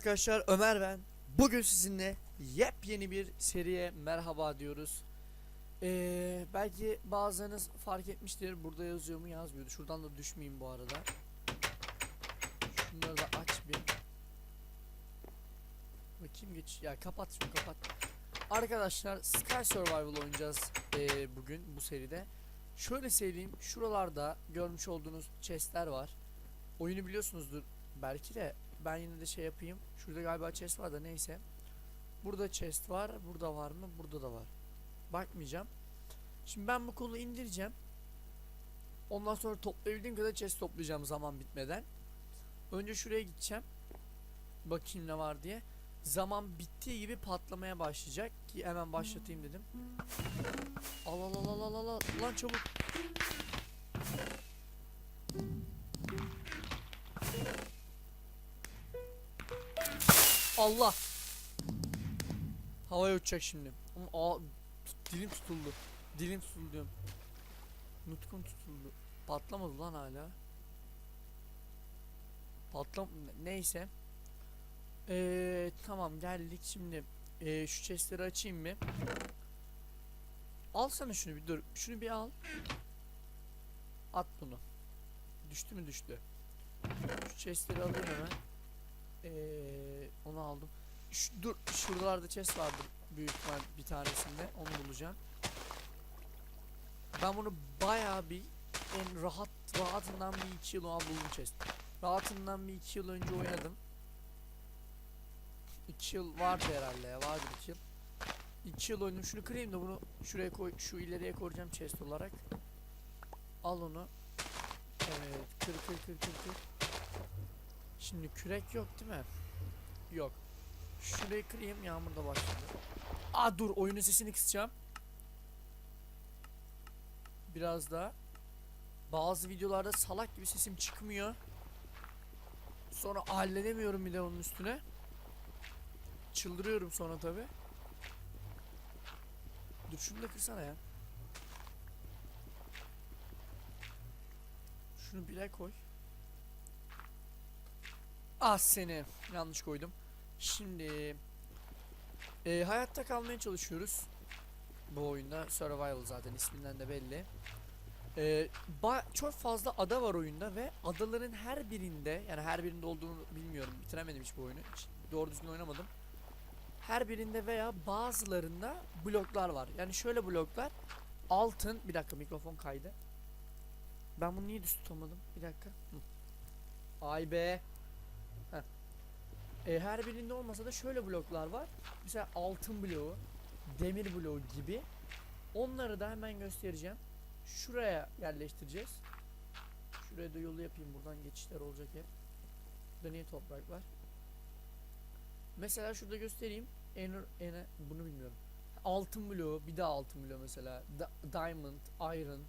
arkadaşlar Ömer ben. Bugün sizinle yepyeni bir seriye merhaba diyoruz. Ee, belki bazılarınız fark etmiştir. Burada yazıyor mu yazmıyordu. Şuradan da düşmeyeyim bu arada. Şunları da aç bir. Bakayım geç. Ya kapat şunu kapat. Arkadaşlar Sky Survival oynayacağız ee, bugün bu seride. Şöyle söyleyeyim. Şuralarda görmüş olduğunuz chestler var. Oyunu biliyorsunuzdur belki de ben yine de şey yapayım. Şurada galiba chest var da neyse. Burada chest var. Burada var mı? Burada da var. Bakmayacağım. Şimdi ben bu kolu indireceğim. Ondan sonra toplayabildiğim kadar chest toplayacağım zaman bitmeden. Önce şuraya gideceğim. Bakayım ne var diye. Zaman bittiği gibi patlamaya başlayacak ki hemen başlatayım dedim. Al al al al al al lan çabuk. Allah. Havaya uçacak şimdi. Aa, dilim tutuldu. Dilim tutuldu diyorum. Nutkum tutuldu. Patlamadı lan hala. Patlam neyse. Ee, tamam geldik şimdi. Ee, şu chestleri açayım mı? Alsana şunu bir dur. Şunu bir al. At bunu. Düştü mü düştü. Şu chestleri alayım hemen. Ee, onu aldım. Şu, dur şuralarda chest vardır büyük ihtimal bir tanesinde onu bulacağım. Ben bunu bayağı bir en rahat rahatından bir iki yıl ona buldum chest. Rahatından bir iki yıl önce oynadım. İki yıl vardı herhalde ya vardı iki yıl. İki yıl oynadım şunu kırayım da bunu şuraya koy şu ileriye koyacağım chest olarak. Al onu. Evet kır kır kır kır kır. Şimdi kürek yok değil mi? Yok. Şurayı kırayım yağmur da başladı. Aa dur oyunun sesini kısacağım. Biraz daha. Bazı videolarda salak gibi sesim çıkmıyor. Sonra halledemiyorum bile onun üstüne. Çıldırıyorum sonra tabi. Dur şunu da kırsana ya. Şunu bile koy. Ah seni. Yanlış koydum. Şimdi e, hayatta kalmaya çalışıyoruz. Bu oyunda survival zaten isminden de belli. E, ba- çok fazla ada var oyunda ve adaların her birinde yani her birinde olduğunu bilmiyorum. Bitiremedim hiç bu oyunu. Hiç doğru düzgün oynamadım. Her birinde veya bazılarında bloklar var. Yani şöyle bloklar altın bir dakika mikrofon kaydı. Ben bunu niye düz tutamadım? Bir dakika. Hı. Ay be. E, her birinde olmasa da şöyle bloklar var. Mesela altın bloğu, demir bloğu gibi. Onları da hemen göstereceğim. Şuraya yerleştireceğiz. Şuraya da yolu yapayım. Buradan geçişler olacak hep. Burada niye toprak var? Mesela şurada göstereyim. En, en bunu bilmiyorum. Altın bloğu, bir daha altın bloğu mesela. Da- diamond, iron.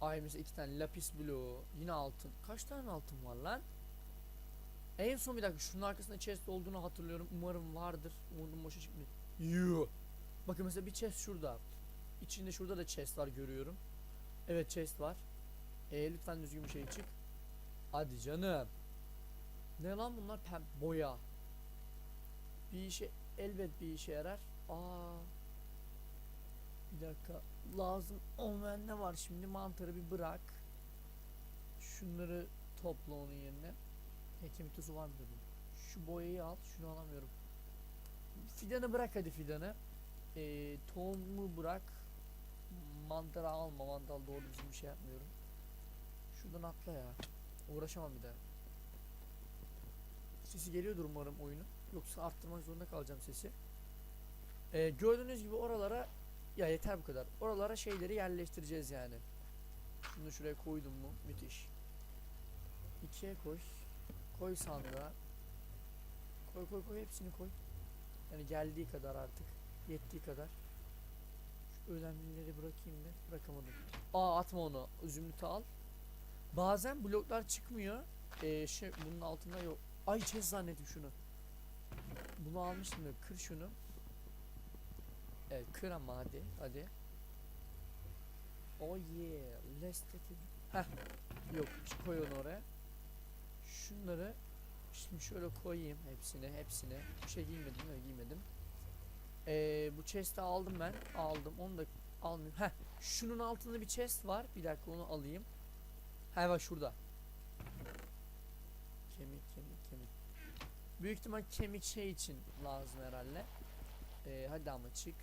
Ay mesela iki tane lapis bloğu, yine altın. Kaç tane altın var lan? En son bir dakika şunun arkasında chest olduğunu hatırlıyorum. Umarım vardır. Umarım boşa çıkmıyor. Yuh. Bakın mesela bir chest şurada. İçinde şurada da chest var görüyorum. Evet chest var. E lütfen düzgün bir şey çık. Hadi canım. Ne lan bunlar? Pem boya. Bir işe elbet bir işe yarar. Aa. Bir dakika. Lazım olmayan ne var şimdi? Mantarı bir bırak. Şunları topla onun yerine. Hekim tuzu var mı dedim. Şu boyayı al. Şunu alamıyorum. Fidanı bırak hadi fidanı. Ee, tohumu bırak. Mantarı alma. Mantal doğru düzgün bir şey yapmıyorum. Şuradan atla ya. Uğraşamam bir daha. Sesi geliyordur umarım oyunun. Yoksa arttırmak zorunda kalacağım sesi. Ee, gördüğünüz gibi oralara ya yeter bu kadar. Oralara şeyleri yerleştireceğiz yani. Şunu şuraya koydum mu? Müthiş. İkiye koy. Koy sandığa. Koy koy koy hepsini koy. Yani geldiği kadar artık. Yettiği kadar. Şu önemlileri bırakayım da. Bırakamadım. Aa atma onu. Zümrütü al. Bazen bloklar çıkmıyor. Ee, şey, bunun altında yok. Ay chest zannettim şunu. Bunu almıştım da kır şunu. Evet kır ama hadi. Hadi. Oh yeah. Let's take it. Heh. Yok koy onu oraya. Şunları Şimdi şöyle koyayım hepsini hepsini. Bir şey giymedim mi? Giymedim. Ee, bu chest'i aldım ben. Aldım. Onu da almayayım. Heh. Şunun altında bir chest var. Bir dakika onu alayım. Ha bak şurada. Kemik kemik kemik. Büyük ihtimal kemik şey için lazım herhalde. Ee, hadi ama çık.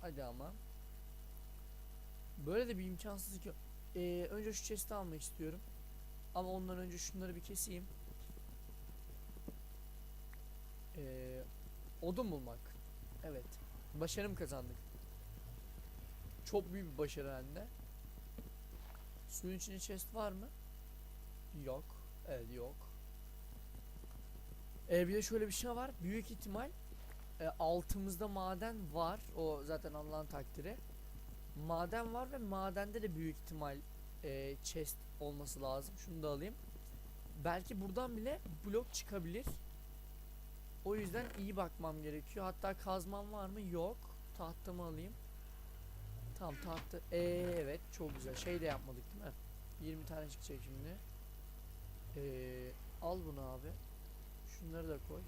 Hadi ama. Böyle de bir imkansızlık yok. Ee, önce şu chest'i almak istiyorum. Ama ondan önce şunları bir keseyim. Ee, odun bulmak. Evet. Başarım kazandık. Çok büyük bir başarı de. Suyun içinde chest var mı? Yok. Evet yok. Ee, bir de şöyle bir şey var. Büyük ihtimal e, altımızda maden var. O zaten Allah'ın takdiri. Maden var ve madende de büyük ihtimal e, chest olması lazım. Şunu da alayım. Belki buradan bile blok çıkabilir. O yüzden iyi bakmam gerekiyor. Hatta kazmam var mı? Yok. Tahtamı alayım. Tamam tahta. Ee, evet çok güzel. Şey de yapmadık değil mi? 20 tane çıkacak şimdi. Ee, al bunu abi. Şunları da koy.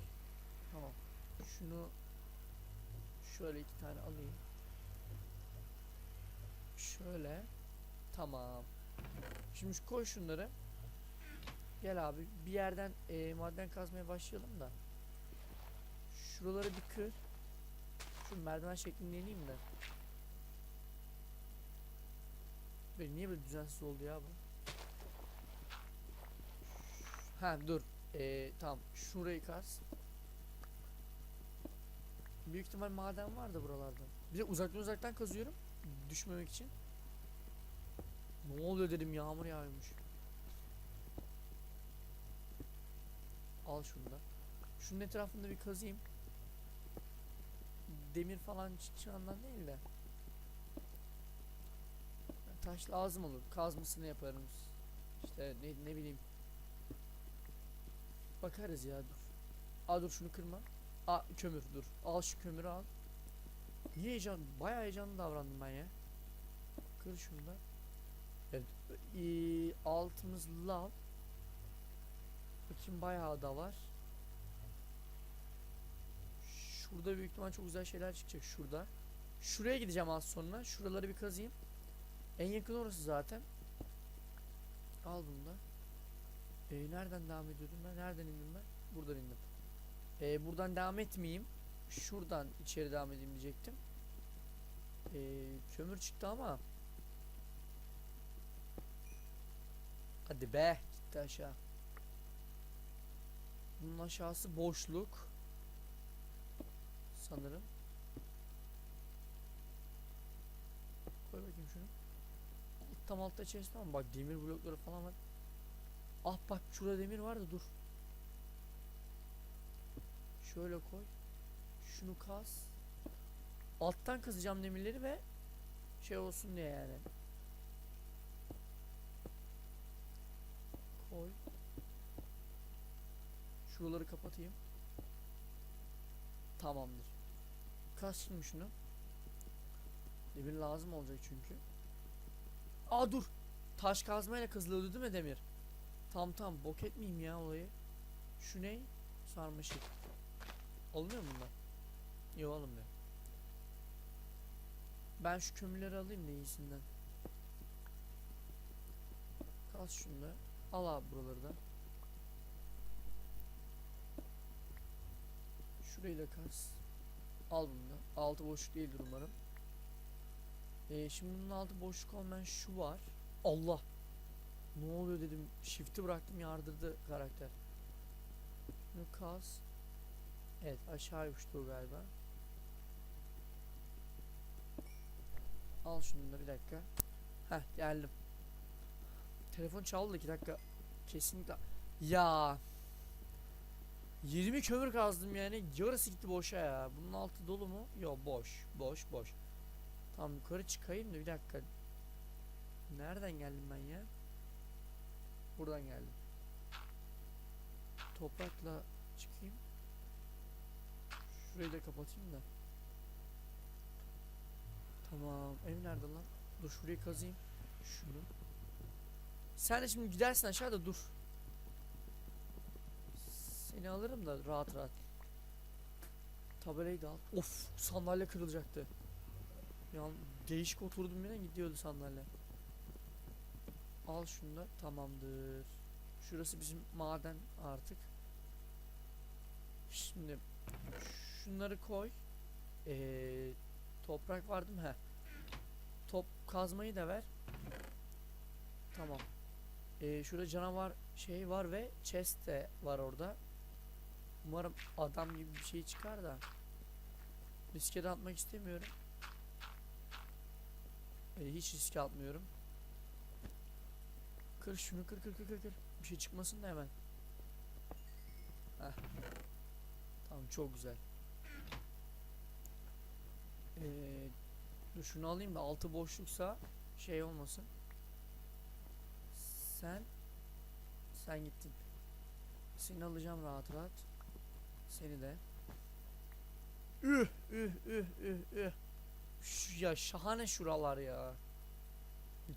Tamam. Şunu şöyle iki tane alayım. Şöyle. Tamam. Şimdi şu koy şunları. Gel abi bir yerden e, maden kazmaya başlayalım da. Şuraları bir kır. Şu merdiven şeklinde ineyim de. Böyle niye böyle düzensiz oldu ya bu? Ha dur. E, tamam. Şurayı kaz. Büyük ihtimal maden var da buralarda. Bir de uzaktan uzaktan kazıyorum. Düşmemek için. Ne oluyor dedim yağmur yağıyormuş. Al şunu da. Şunun etrafında bir kazayım. Demir falan çıkacağından değil de. Taş lazım olur. Kazmasını yaparız. İşte ne, ne bileyim. Bakarız ya dur. Aa dur şunu kırma. Aa kömür dur. Al şu kömürü al. Niye heyecan? Bayağı heyecanlı davrandım ben ya. Kır şunu da. Evet. Ee, altımız lav. Bakayım bayağı da var. Şurada büyük ihtimal çok güzel şeyler çıkacak şurada. Şuraya gideceğim az sonra. Şuraları bir kazıyım. En yakın orası zaten. Al bunu da. Ee, nereden devam ediyordum ben? Nereden indim ben? Buradan indim. Ee, buradan devam etmeyeyim. Şuradan içeri devam edeyim diyecektim. Ee, kömür çıktı ama. Hadi be. Gitti aşağı. Bunun aşağısı boşluk. Sanırım. Koy bakayım şunu. Tam altta var mı? Bak demir blokları falan var. Ah bak şurada demir var da dur. Şöyle koy. Şunu kaz. Alttan kazacağım demirleri ve şey olsun diye yani. Koy. Şuraları kapatayım. Tamamdır. Şimdi şunu. Demir lazım olacak çünkü. Aa dur. Taş kazmayla kazılıyordu değil mi demir? Tam tam bok etmeyeyim ya olayı. Şu ne? Sarmaşık. Olmuyor mu bunlar? Yok alınmıyor. Ben şu kömürleri alayım da iyisinden. Kaz şunu da. Al abi buraları da. Şurayı da kaz. Al bunu da. Altı boşluk değildir umarım. Ee, şimdi bunun altı boşluk olmayan şu var. Allah. Ne oluyor dedim. Shift'i bıraktım yardırdı karakter. Şunu kaz. Evet aşağı uçtu galiba. Al şunu da bir dakika. Heh geldim. Telefon çaldı 2 dakika. Kesinlikle. Ya. 20 kömür kazdım yani. Yarısı gitti boşa ya. Bunun altı dolu mu? Yok boş. Boş boş. Tamam yukarı çıkayım da bir dakika. Nereden geldim ben ya? Buradan geldim. Toprakla çıkayım. Şurayı da kapatayım da. Tamam. Ev nerede lan? Dur şurayı kazayım. Şunu. Sen de şimdi gidersin aşağıda dur. Seni alırım da rahat rahat. Tabelayı da al. Of sandalye kırılacaktı. Ya değişik oturdum yine gidiyordu sandalye. Al şunu da tamamdır. Şurası bizim maden artık. Şimdi şunları koy. Ee, toprak vardı mı? He. Top kazmayı da ver. Tamam. Ee, şurada canavar şey var ve chest de var orada. Umarım adam gibi bir şey çıkar da. Riske de atmak istemiyorum. Ee, hiç riske atmıyorum. Kır şunu kır kır kır kır kır. Bir şey çıkmasın da hemen. Heh. Tamam çok güzel. Ee, dur şunu alayım da altı boşluksa şey olmasın. Sen sen gittin. Seni alacağım rahat rahat. Seni de. Üh üh üh üh üh. Şu, ya şahane şuralar ya.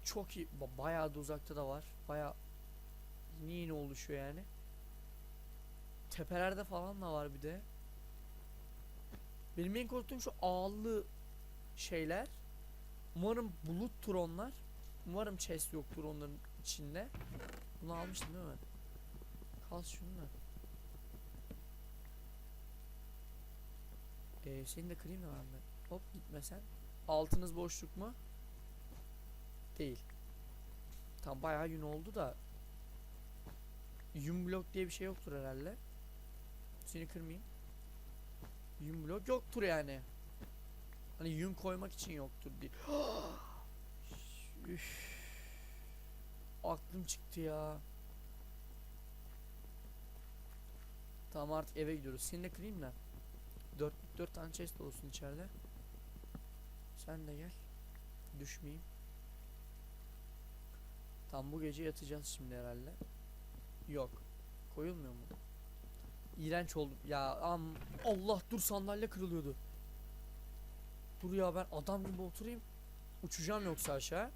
Çok iyi. Ba- Bayağı da uzakta da var. Bayağı yeni yeni oluşuyor yani. Tepelerde falan da var bir de. Benim en korktuğum şu ağlı şeyler. Umarım buluttur onlar. Umarım chest yoktur onların içinde. Bunu almıştım değil mi? Kal şunu da. Ee, seni de kırayım da ben de. Hop gitmesen. Altınız boşluk mu? Değil. Tam bayağı yün oldu da. Yün blok diye bir şey yoktur herhalde. Seni kırmayayım. Yün blok yoktur yani. Hani yün koymak için yoktur diye. Üf. Aklım çıktı ya. Tamam artık eve gidiyoruz. Seni de kırayım da. 4 4 tane chest olsun içeride. Sen de gel. Düşmeyeyim. Tam bu gece yatacağız şimdi herhalde. Yok. Koyulmuyor mu? İğrenç oldu. Ya am Allah dur sandalye kırılıyordu. Dur ya ben adam gibi oturayım. Uçacağım yoksa aşağı.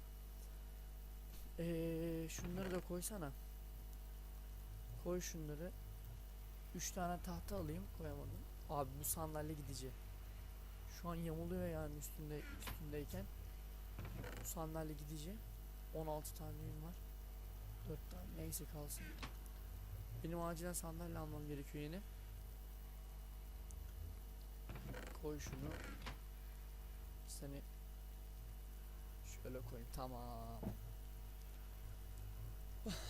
Ee, şunları da koysana. Koy şunları. 3 tane tahta alayım koyamadım. Abi bu sandalye gidici. Şu an yamuluyor yani üstünde üstündeyken. Bu sandalye gidici. 16 tane yün var. 4 tane neyse kalsın. Benim acilen sandalye almam gerekiyor yeni. Koy şunu. Seni şöyle koyayım. Tamam.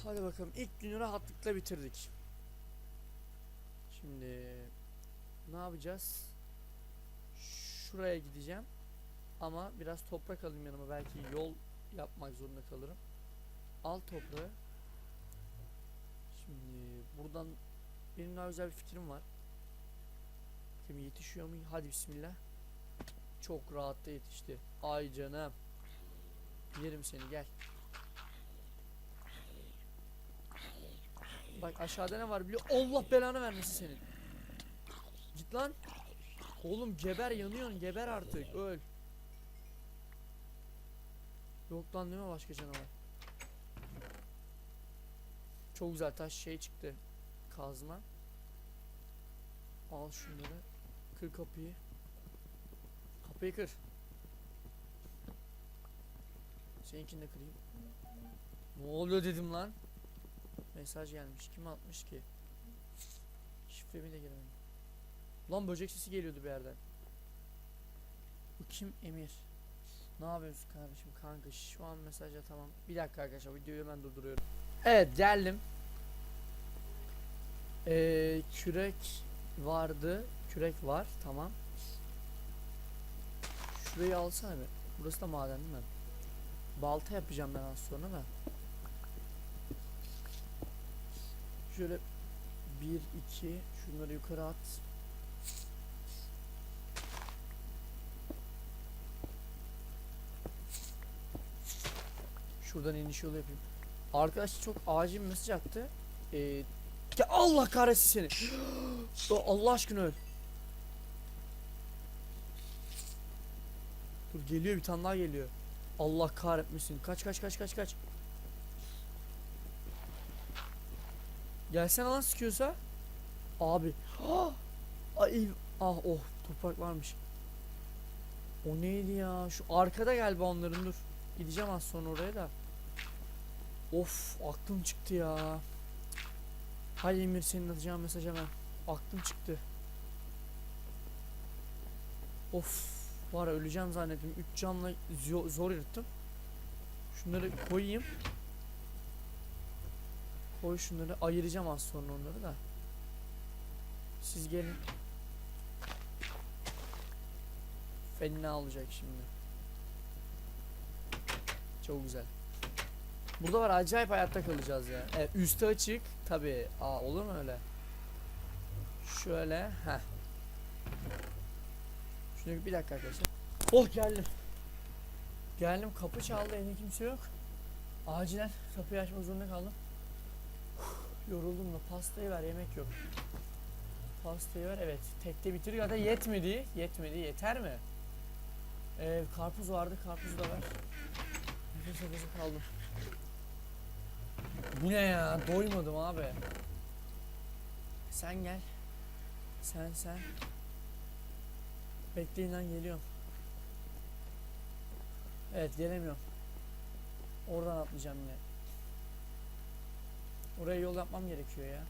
Hadi bakalım. İlk günü rahatlıkla bitirdik. Şimdi ne yapacağız? Şuraya gideceğim. Ama biraz toprak alayım yanıma. Belki yol yapmak zorunda kalırım. Al toprağı. Şimdi buradan benim daha güzel bir fikrim var. Bakayım yetişiyor mu? Hadi bismillah. Çok rahat da yetişti. Ay canım. Yerim seni gel. Bak aşağıda ne var biliyor? Allah belanı vermesin senin. Git lan. Oğlum geber yanıyorsun geber artık öl. Yok lan değil mi başka canavar? Çok güzel taş şey çıktı. Kazma. Al şunları. Kır kapıyı. Kapıyı kır. Seninkini de kırayım. Ne oluyor dedim lan. Mesaj gelmiş. Kim atmış ki? Şifremi de giremedim. Lan böcek sesi geliyordu bir yerden. Bu kim? Emir. Ne yapıyorsun kardeşim kanka? Şu an mesajla tamam. Bir dakika arkadaşlar videoyu hemen durduruyorum. Evet geldim. Ee, kürek vardı. Kürek var. Tamam. Şurayı alsana bir. Burası da maden değil mi? Balta yapacağım ben az sonra da. Şöyle 1 2 şunları yukarı at. Şuradan iniş yolu yapayım. Arkadaş çok acil bir mesaj attı. Ee, Allah kahretsin seni. Allah aşkına öl. Dur geliyor bir tane daha geliyor. Allah kahretmesin. Kaç kaç kaç kaç kaç. Gelsene lan sıkıyorsa. Abi. Ah! Ay ah oh toprak varmış. O neydi ya? Şu arkada galiba onların dur. Gideceğim az sonra oraya da. Of aklım çıktı ya. Hay Emir senin atacağın mesaj hemen. Aklım çıktı. Of var öleceğim zannettim. 3 canla zo- zor yırttım. Şunları koyayım. Koy şunları ayıracağım az sonra onları da. Siz gelin. Fena olacak şimdi. Çok güzel. Burada var acayip hayatta kalacağız ya. Evet üstü açık tabi. Aa olur mu öyle? Şöyle ha. Şunu bir dakika arkadaşlar. Oh geldim. Geldim kapı çaldı evde kimse yok. Acilen kapıyı açmak zorunda kaldım. Yoruldum da pastayı ver yemek yok. Pastayı ver evet. Tekte ya da yetmedi. Yetmedi yeter mi? Ee, karpuz vardı karpuzu da ver. Nefes nefese kaldım. Bu ne ya? Doymadım abi. Sen gel. Sen sen. Bekleyin lan geliyorum. Evet gelemiyorum. Oradan atlayacağım yine. Oraya yol yapmam gerekiyor ya.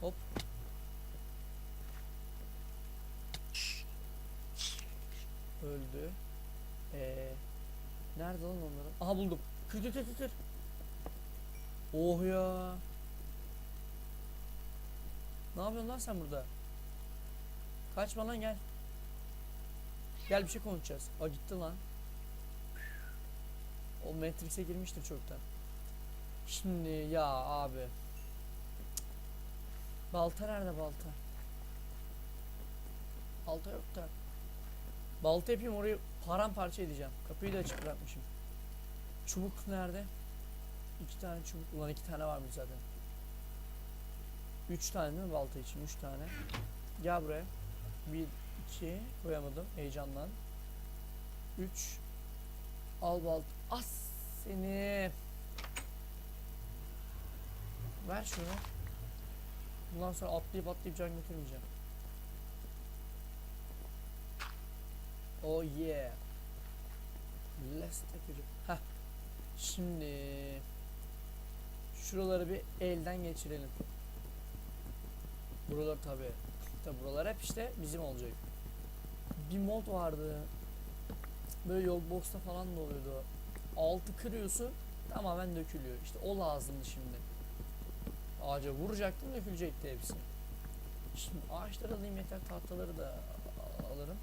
Hop. Öldü. Ee, nerede lan onların? Aha buldum. Kır kır kır kır. Oh ya. Ne yapıyorsun lan sen burada? Kaçma lan gel. Gel bir şey konuşacağız. Aa gitti lan. O Matrix'e girmiştir çoktan. Şimdi ya abi. Balta nerede balta? Balta yok da. Balta yapayım orayı paramparça edeceğim. Kapıyı da açık bırakmışım. Çubuk nerede? İki tane çubuk. Ulan iki tane varmış zaten. Üç tane mi balta için? Üç tane. Gel buraya. Bir, iki. Koyamadım. Heyecandan. Üç. Al balta. As seni. Ver şunu. Bundan sonra atlayıp atlayıp can götürmeyeceğim. Oh yeah. Let's take it. Heh. Şimdi şuraları bir elden geçirelim. Buralar tabi. Tabi buralar hep işte bizim olacak. Bir mod vardı. Böyle Yogbox'ta falan da oluyordu. Altı kırıyorsun tamamen dökülüyor. İşte o lazımdı şimdi. Ağaca vuracaktım dökülecekti hepsi. Şimdi ağaçları alayım yeter tahtaları da alırım.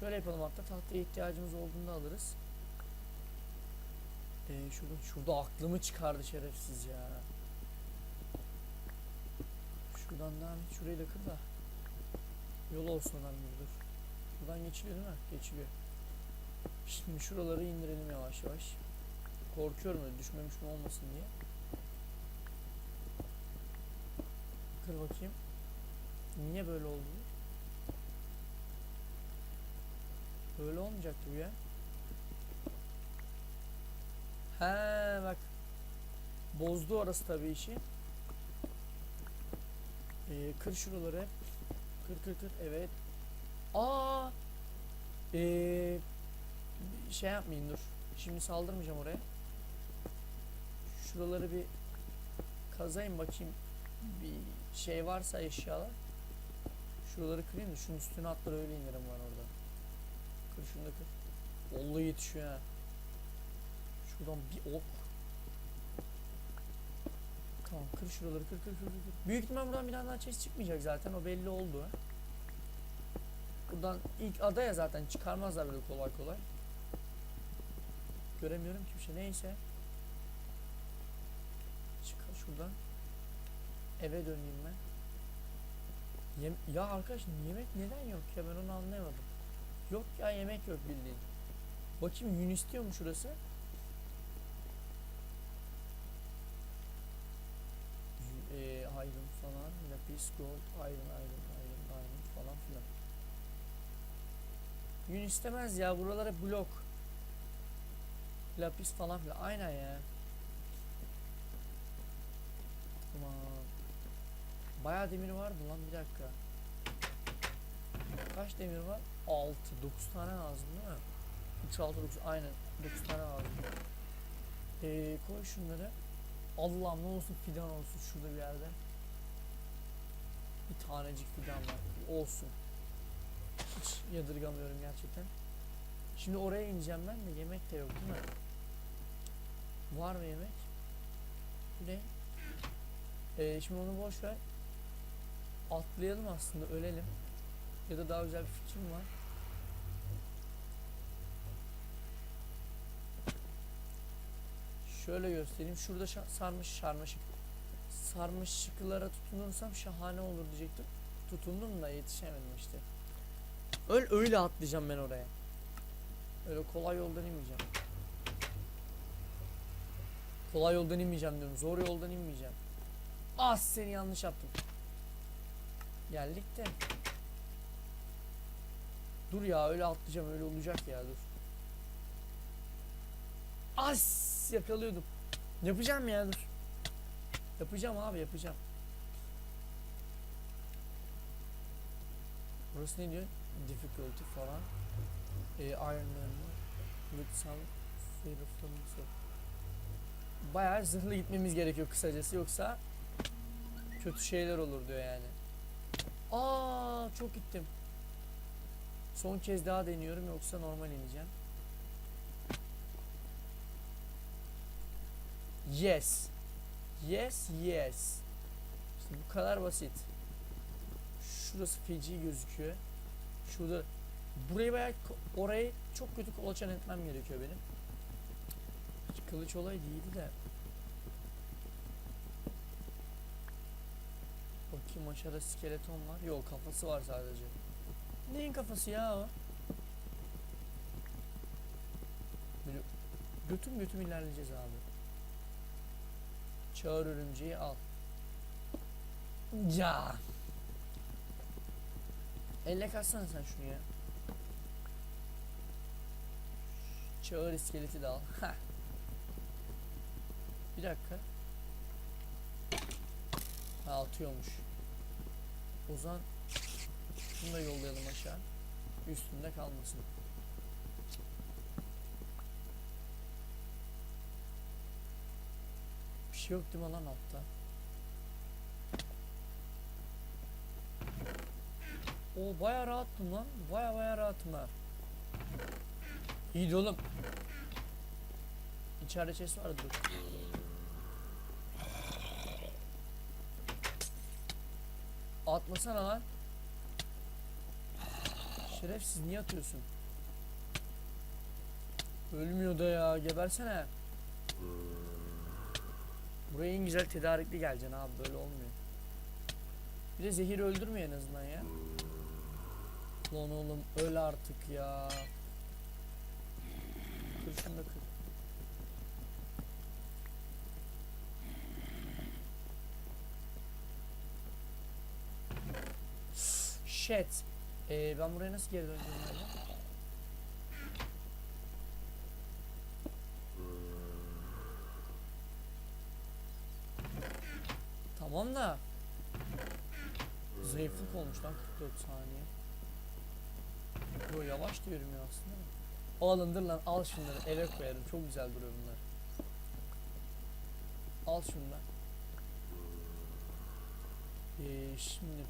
Şöyle yapalım hatta tahtaya ihtiyacımız olduğunda alırız. Ee, şurada, şurada aklımı çıkardı şerefsiz ya. Şuradan devam et. Şurayı da kır da. Yol olsun önemli dur. Buradan geçiliyor değil mi? Geçiliyor. Şimdi şuraları indirelim yavaş yavaş. Korkuyorum öyle düşmemiş mi olmasın diye. Kır bakayım. Niye böyle oldu? Böyle olmayacaktı bu ya. He bak. Bozdu orası tabii işi. Ee, kır şuraları. Kır kır kır. Evet. Aa. Ee, şey yapmayın dur. Şimdi saldırmayacağım oraya. Şuraları bir kazayım bakayım. Bir şey varsa eşyalar. Şuraları kırayım da şunun üstüne atlar öyle indirim var orada. Kır şunu da kır. Vallahi yetişiyor ha. Şuradan bir ok. Tamam kır şuraları kır kır kır kır. Büyük ihtimal buradan bir tane daha chest çıkmayacak zaten o belli oldu. Buradan ilk adaya zaten çıkarmazlar böyle kolay kolay. Göremiyorum ki bir şey neyse. Çıkar şuradan. Eve döneyim ben. Yem ya arkadaş yemek neden yok ya ben onu anlayamadım. Yok ya yemek yok bildiğin. Bakayım yün istiyor mu şurası? Eee iron falan, lapis, gold, iron, iron, iron, iron falan filan. Yün istemez ya buralara blok. Lapis falan filan aynen ya. Tamam. Bayağı demir vardı lan bir dakika. Kaç demir var? 6, 9 tane lazım değil mi? 3, 6, 9 aynen 9 tane lazım. Ee, koy şunları. Allah'ım ne olsun fidan olsun şurada bir yerde. Bir tanecik fidan var. Olsun. Hiç yadırgamıyorum gerçekten. Şimdi oraya ineceğim ben de yemek de yok değil mi? Var mı yemek? Ne? Ee, şimdi onu boş ver. Atlayalım aslında ölelim. Ya da daha güzel bir fikrim var. Şöyle göstereyim. Şurada sarmış sarmaşık. Sarmaşıklara tutunursam şahane olur diyecektim. Tutundum da yetişemedim işte. Öyle öyle atlayacağım ben oraya. Öyle kolay yoldan inmeyeceğim. Kolay yoldan inmeyeceğim diyorum. Zor yoldan inmeyeceğim. Ah seni yanlış yaptım. Geldik de. Dur ya öyle atlayacağım öyle olacak ya dur. As yakalıyordum. Yapacağım ya dur. Yapacağım abi yapacağım. Burası ne diyor? Difficulty falan. Ee, Iron Man missile. Bayağı zırhlı gitmemiz gerekiyor kısacası yoksa kötü şeyler olur diyor yani. Aa çok gittim. Son kez daha deniyorum yoksa normal ineceğim. Yes. Yes, yes. İşte bu kadar basit. Şurası feci gözüküyor. Şurada burayı bayağı orayı çok kötü kolaçan etmem gerekiyor benim. Kılıç olay değildi de. Bakayım aşağıda skeleton var. Yok kafası var sadece. Neyin kafası ya o? Götüm götüm ilerleyeceğiz abi. Çağır örümceği al. Ya. Elle katsana sen şunu ya. Çağır iskeleti de al. Heh. Bir dakika. Ha atıyormuş. O zaman şunu da yollayalım aşağı. Üstünde kalmasın. Bir şey yok değil mi lan altta? O baya rahattım lan. Baya baya rahatım ha. İyiydi oğlum. İçeride chest vardı dur. Atmasana lan. Şerefsiz niye atıyorsun? Ölmüyor da ya gebersene. Buraya en güzel tedarikli geleceksin abi böyle olmuyor. Bir de zehir öldürmüyor en azından ya. Lan oğlum öl artık ya. Kır şunu da kır. Shit. Ee, ben buraya nasıl geri böyle? Tamam da Zayıflık olmuş lan 44 saniye. Yo yavaş diyorum ya aslında. Alındır lan al şunları eve koyarım çok güzel duruyor bunlar. Al şunları. Ee, şimdi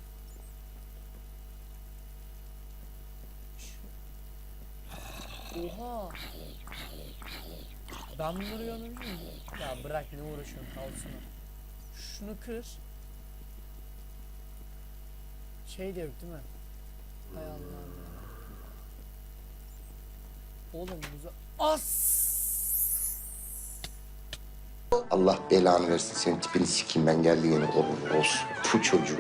Oha. Ben bunları görmemiş miyim? Ya bırak ne uğraşıyorsun kalsın. Şunu kır. Şey de yok değil mi? Hay Allah'ım ya. Oğlum buza... As! Allah belanı versin senin tipini sikeyim ben geldi yine olur olsun. Bu çocuğu.